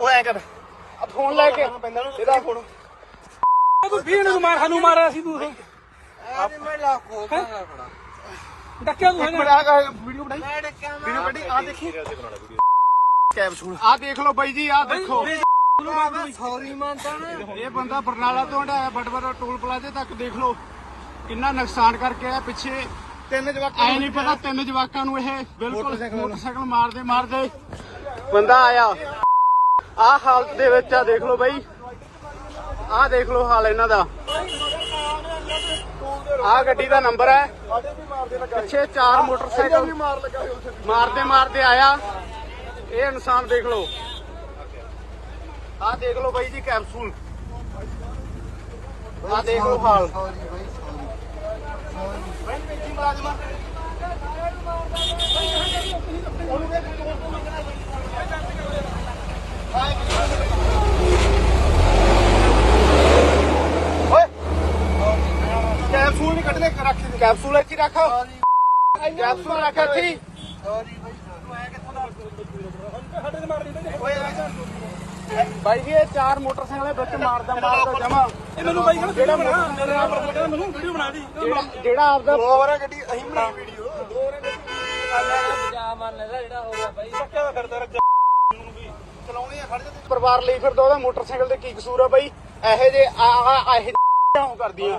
ਉਹ ਐ ਕਰ। ਆ ਫੋਨ ਲੈ ਕੇ। ਪੈਂਦਾ ਨੂੰ ਇਹਦਾ ਫੋਨ। ਤੂੰ ਵੀਹ ਨੂੰ ਮਾਰ ਸਾਨੂੰ ਮਾਰਿਆ ਸੀ ਤੂੰ। ਉਦੋਂ। ਆਰੇ ਮੈਂ ਲਾ ਕੋ ਫੜਾ ਡੱਕਿਆ ਤੂੰ ਇੱਕ ਮਿੰਟ ਹੈਗਾ ਆ ਵੀਡੀਓ ਬਣਾਈ। ਮੈਂ ਡੱਕਿਆ ਵੀਡੀਓ ਕੱਢੀ ਆ ਦੇਖੀ। ਕੈਪਸੂਲ। ਆ ਦੇਖ ਲਓ ਬਾਈ ਜੀ ਆ ਦੇਖੋ। ਸੌਰੀ ਮੰਨਦਾ ਨਾ ਇਹ ਬੰਦਾ ਬਰਨਾਲਾ ਤੋਂ ਹਟਾਇਆ ਬਟਵਰ ਟੋਲ ਪਲਾਜ਼ੇ ਤੱਕ ਦੇਖ ਲਓ। ਕਿੰਨਾ ਨੁਕਸਾਨ ਕਰਕੇ ਆਇਆ ਪਿੱਛੇ। ਤਿੰਨ ਜਵਾਕ ਐ ਨਹੀਂ ਪਤਾ ਤਿੰਨ ਜਵਾਕਾਂ ਨੂੰ ਇਹ ਬਿਲਕੁਲ ਮੋਟਰਸਾਈਕਲ ਮਾਰਦੇ ਮਾਰਦੇ। ਬੰਦਾ ਆਇਆ। ਆ ਹਾਲਤ ਦੇ ਵਿੱਚ ਆ, ਦੇਖ ਲਓ ਬਾਈ। ਆ ਦੇਖ ਲਓ ਹਾਲ ਇਹਨਾਂ ਦਾ। ਆ ਗੱਡੀ ਦਾ ਨੰਬਰ ਹੈ। ਪਿੱਛੇ ਚਾਰ ਮੋਟਰਸਾਈਕਲ ਮਾਰਦੇ ਮਾਰਦੇ ਆਇਆ। ਇਹ ਇਨਸਾਨ ਦੇਖ ਲਓ। ਆ ਦੇਖ ਲਓ ਬਾਈ ਜੀ ਕੈਪਸੂਲ। ਆ ਦੇਖ ਲਓ ਹਾਲ। ਸੌਰੀ ਬਾਈ ਸੌਰੀ ਬਾਈ ਕੈਪਸੂਲ ਨਹੀਂ ਕੱਢਨੇ ਰੱਖ ਕੈਪਸੂਲ ਇੱਥੇ ਰੱਖ। ਕੈਪਸੂਲ ਰੱਖ ਇੱਥੇ ਹੀ। ਸੌਰੀ ਬਾਈ ਬਾਈ ਜੀ ਇਹ ਚਾਰ ਮੋਟਰਸਾਈਕਲ ਦੇ ਵਿੱਚ ਮਾਰਦਾ ਮਾਰਦਾ ਜਮਾ। ਇਹ ਮੈਨੂੰ ਬਾਈ ਕਹਿੰਦਾ ਵੀਡੀਓ ਬਣਾ। ਮੇਰੇ ਨਾਲ ਕਹਿੰਦਾ ਮੈਨੂੰ ਵੀਡੀਓ ਬਣਾ ਦੀ। ਜਿਹੜਾ ਜਿਹੜਾ ਆਪਦਾ ਦੋ ਵਾਰਾ ਗੱਡੀ ਅਸੀਂ ਬਣਾਈ ਵੀਡੀਓ ਦੋ ਵਾਰਾ ਗੱਡੀ। ਚਲਾਉਣੀ ਆ ਖੜ ਜਾ ਪਰਿਵਾਰ ਲਈ ਫਿਰਦਾ ਉਹਦਾ ਮੋਟਰਸਾਈਕਲ ਤੇ ਕੀ ਕਸੂਰ ਆ ਬਾਈ? ਇਹੋ ਜੇ ਆ ਆ ਇਹੋ ਕਰਦੀਆਂ